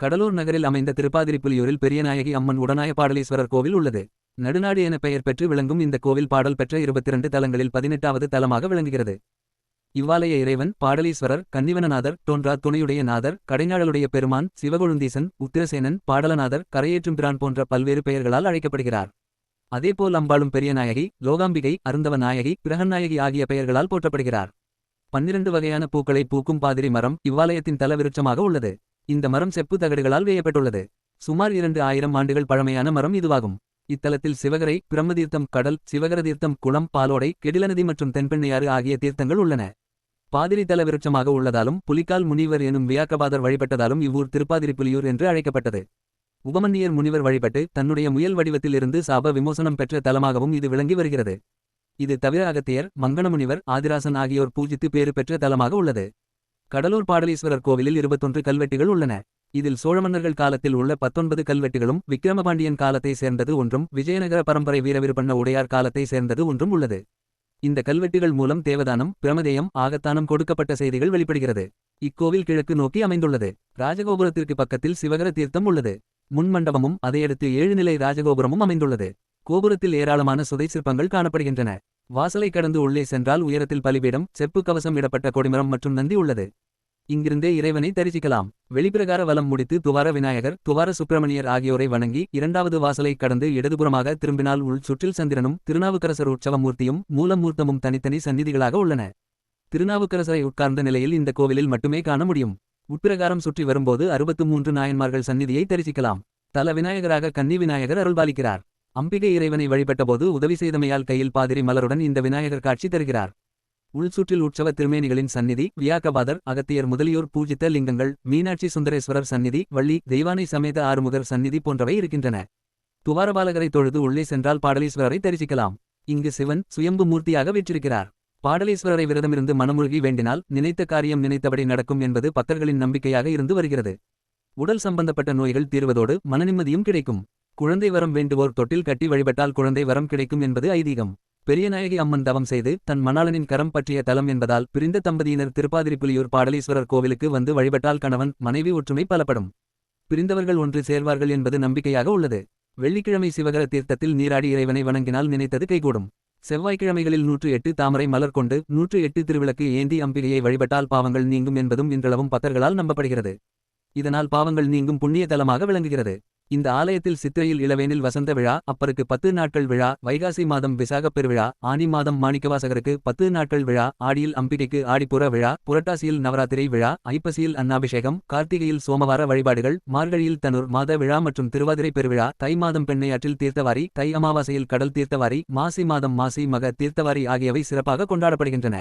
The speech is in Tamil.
கடலூர் நகரில் அமைந்த திருப்பாதிரிப்புலியூரில் பெரியநாயகி அம்மன் உடனாய பாடலீஸ்வரர் கோவில் உள்ளது. நடுநாடு என பெயர் பெற்று விளங்கும் இந்த கோவில் பாடல் பெற்ற இருபத்திரண்டு தலங்களில் பதினெட்டாவது தலமாக விளங்குகிறது. இவ்வாலய இறைவன் பாடலீஸ்வரர் கன்னிவனநாதர் தோன்றா துணையுடைய நாதர் கடைநாடலுடைய பெருமான் சிவகொழுந்தீசன் உத்திரசேனன் பாடலநாதர் கரையேற்றும் பிரான் போன்ற பல்வேறு பெயர்களால் அழைக்கப்படுகிறார். அதேபோல் அம்பாளும் பெரியநாயகி லோகாம்பிகை அருந்தவ நாயகி பிரகநாயகி ஆகிய பெயர்களால் போற்றப்படுகிறார். பன்னிரண்டு வகையான பூக்களை பூக்கும் பாதிரி மரம் இவ்வாலயத்தின் தலவிருட்சமாக உள்ளது. இந்த மரம் செப்பு தகடுகளால் வேயப்பட்டுள்ளது. சுமார் இரண்டு ஆயிரம் ஆண்டுகள் பழமையான மரம் இதுவாகும். இத்தலத்தில் சிவகரை பிரம்மதீர்த்தம் கடல் சிவகர தீர்த்தம் குளம் பாலோடை கெடிலநதி மற்றும் தென்பெண்ணையாறு ஆகிய தீர்த்தங்கள் உள்ளன. பாதிரி தல விருட்சமாக உள்ளதாலும் புலிக்கால் முனிவர் எனும் வியாக்கபாதர் வழிபட்டதாலும் இவ்வூர் திருப்பாதிரி புலியூர் என்று அழைக்கப்பட்டது. உபமன்னியர் முனிவர் வழிபட்டு தன்னுடைய முயல் வடிவத்தில் இருந்து சாப விமோசனம் பெற்ற தலமாகவும் இது விளங்கி வருகிறது. இது தவிர அகத்தியர் மங்கணமுனிவர் ஆதிராசன் ஆகியோர் பூஜித்து பேறு பெற்ற தலமாக உள்ளது. கடலூர் பாடலீஸ்வரர் கோவிலில் இருபத்தொன்று கல்வெட்டுகள் உள்ளன. இதில் சோழ மன்னர்கள் காலத்தில் உள்ள பத்தொன்பது கல்வெட்டுகளும் விக்கிரமபாண்டியன் காலத்தை சேர்ந்தது ஒன்றும் விஜயநகர பரம்பரை வீரவிருப்பண்ண உடையார் காலத்தை சேர்ந்தது ஒன்றும் உள்ளது. இந்த கல்வெட்டுகள் மூலம் தேவதானம் பிரமதேயம் ஆகத்தானம் கொடுக்கப்பட்ட செய்திகள் வெளிப்படுகிறது. இக்கோவில் கிழக்கு நோக்கி அமைந்துள்ளது. ராஜகோபுரத்திற்கு பக்கத்தில் சிவகர தீர்த்தம் உள்ளது. முன் மண்டபமும் அதையடுத்து ஏழு நிலை ராஜகோபுரமும் அமைந்துள்ளது. கோபுரத்தில் ஏராளமான சுதை சிற்பங்கள் காணப்படுகின்றன. வாசலை கடந்து உள்ளே சென்றால் உயரத்தில் பலிபீடம் செப்பு கவசம் இடப்பட்ட கொடிமரம் மற்றும் நந்தி உள்ளது. இங்கிருந்தே இறைவனை தரிசிக்கலாம். வெளிப்பிரகார வலம் முடித்து துவார விநாயகர் துவார சுப்பிரமணியர் ஆகியோரை வணங்கி இரண்டாவது வாசலை கடந்து இடதுபுறமாக திரும்பினால் உள் சுற்றில் சந்திரனும் திருநாவுக்கரசர் உற்சவமூர்த்தியும் மூலமூர்த்தமும் தனித்தனி சந்நிதிகளாக உள்ளன. திருநாவுக்கரசரை உட்கார்ந்த நிலையில் இந்த கோவிலில் மட்டுமே காண முடியும். உட்பிரகாரம் சுற்றி வரும்போது அறுபத்து மூன்று நாயன்மார்கள் சந்நிதியை தரிசிக்கலாம். தல விநாயகராக கன்னி விநாயகர் அருள்பாலிக்கிறார். அம்பிகை இறைவனை வழிபட்டபோது உதவி செய்தமையால் கையில் பாதிரி மலருடன் இந்த விநாயகர் காட்சி தருகிறார். உள்சுற்றில் உற்சவ திருமேனிகளின் சந்நிதி வியாக்கபாதர் அகத்தியர் முதலியோர் பூஜித்த லிங்கங்கள் மீனாட்சி சுந்தரேஸ்வரர் சந்நிதி வள்ளி தெய்வானை சமேத ஆறுமுகர் சந்நிதி போன்றவை இருக்கின்றன. துவாரபாலகரை தொழுது உள்ளே சென்றால் பாடலீஸ்வரரை தரிசிக்கலாம். இங்கு சிவன் சுயம்பு மூர்த்தியாக வீற்றிருக்கிறார். பாடலீஸ்வரரை விரதமிருந்து மனமுழுகி வேண்டினால் நினைத்த காரியம் நினைத்தபடி நடக்கும் என்பது பக்தர்களின் நம்பிக்கையாக இருந்து வருகிறது. உடல் சம்பந்தப்பட்ட நோய்கள் தீர்வதோடு மனநிம்மதியும் கிடைக்கும். குழந்தை வரம் வேண்டுவோர் தொட்டில் கட்டி வழிபட்டால் குழந்தை வரம் கிடைக்கும் என்பது ஐதீகம். பெரியநாயகி அம்மன் தவம் செய்து தன் மணாளனின் கரம் பற்றிய தலம் என்பதால் பிரிந்த தம்பதியினர் திருப்பாதிரிப்புலியூர் பாடலீஸ்வரர் கோவிலுக்கு வந்து வழிபட்டால் கணவன் மனைவி ஒற்றுமை பலப்படும். பிரிந்தவர்கள் ஒன்று சேர்வார்கள் என்பது நம்பிக்கையாக உள்ளது. வெள்ளிக்கிழமை சிவகர தீர்த்தத்தில் நீராடி இறைவனை வணங்கினால் நினைத்தது கைகூடும். செவ்வாய்க்கிழமைகளில் நூற்று எட்டு தாமரை மலர் கொண்டு நூற்று எட்டு திருவிளக்கு ஏந்தி அம்பிகையை வழிபட்டால் பாவங்கள் நீங்கும் என்பதும் இன்றளவும் பக்தர்களால் நம்பப்படுகிறது. இதனால் பாவங்கள் நீங்கும் புண்ணிய தலமாக விளங்குகிறது. இந்த ஆலயத்தில் சித்திரையில் இளவேனில் வசந்த விழா அப்பருக்கு பத்து நாட்கள் விழா வைகாசி மாதம் விசாகப் பெருவிழா ஆனி மாதம் மாணிக்கவாசகருக்கு பத்து நாட்கள் விழா ஆடியில் அம்பிகைக்கு ஆடிப்புற விழா புரட்டாசியில் நவராத்திரி விழா ஐப்பசியில் அன்னாபிஷேகம் கார்த்திகையில் சோமவார வழிபாடுகள் மார்கழியில் தனுர் மாத விழா மற்றும் திருவாதிரை பெருவிழா தை மாதம் பெண்ணையாற்றில் தீர்த்தவாரி தை அமாவாசையில் கடல் தீர்த்தவாரி மாசி மாதம் மாசி மக தீர்த்தவாரி ஆகியவை சிறப்பாக கொண்டாடப்படுகின்றன.